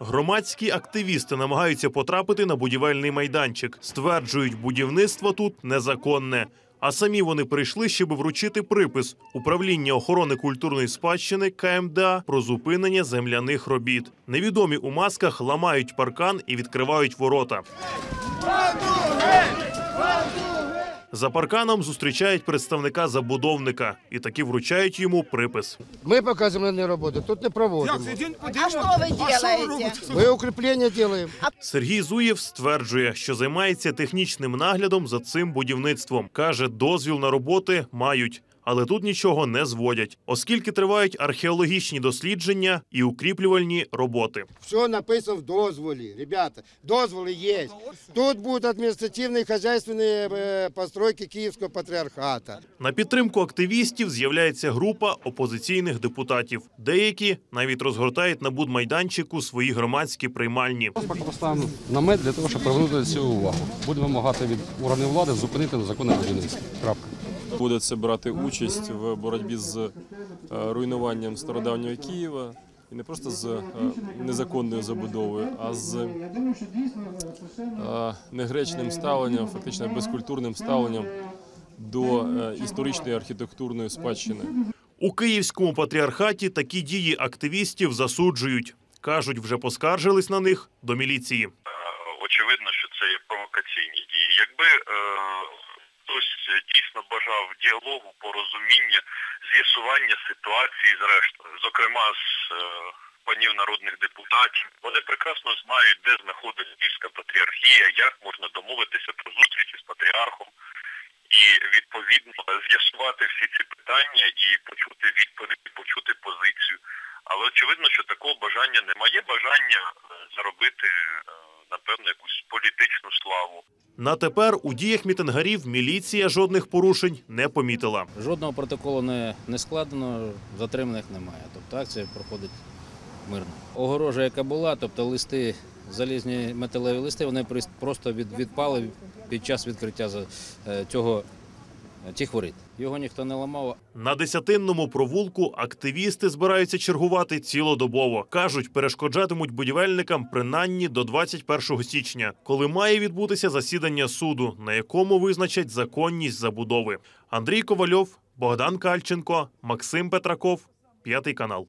Громадські активісти намагаються потрапити на будівельний майданчик. Стверджують, будівництво тут незаконне. А самі вони прийшли, щоб вручити припис управління охорони культурної спадщини КМДА про зупинення земляних робіт. Невідомі у масках ламають паркан і відкривають ворота. За парканом зустрічають представника забудовника і таки вручають йому припис. Мы пока земляные работы тут не проводим. А что вы делаете? Мы укрепления делаем. Сергій Зуєв стверджує, що займається технічним наглядом за цим будівництвом. каже, дозвіл на роботи мають. Але тут нічого не зводять, оскільки тривають археологічні дослідження і укріплювальні роботи. Все написано в дозволе. Ребята, дозволы есть. Тут будут административные и хозяйственные э, постройки Киевского патриархата. На підтримку активістів з'являється група опозиційних депутатів. Деякі навіть розгортають на будмайданчику свої громадські приймальні. Поки поставимо намет для того, щоб привернути до цього увагу. Будемо вимагати від органів влади зупинити незаконне будівництво. Крапка. Будете брати участь в боротьбі з е, руйнуванням стародавнього Києва. І не просто з е, незаконною забудовою, а з е, негречним ставленням, фактично безкультурним ставленням до історичної архітектурної спадщини. У київському патріархаті такі дії активістів засуджують. кажуть, вже поскаржились на них до міліції. очевидно, що це є провокаційні дії. Якби дійсно бажав діалогу, порозуміння, з'ясування ситуації, зрештою, зокрема з е, панів народних депутатів, вони прекрасно знають, де знаходиться Київська патріархія, як можна домовитися про зустрічі з патріархом. І відповідно з'ясувати всі ці питання і почути відповідь, почути позицію. Але очевидно, що такого бажання немає. Є бажання е, заробити е, напевно якусь політичну славу. На тепер у діях мітингарів міліція жодних порушень не помітила. Жодного протоколу не, не складено, затриманих немає. Тобто акція проходить мирно. Огорожа, яка була, тобто листи, залізні металеві листи, вони просто від, відпали під час відкриття е, цього цих хворити Його ніхто не ламав, На десятинному провулку активісти збираються чергувати цілодобово. кажуть, перешкоджатимуть будівельникам принаймні до 21 січня, коли має відбутися засідання суду, на якому визначать законність забудови. Андрій Ковальов, Богдан Кальченко, Максим Петраков, п'ятий канал.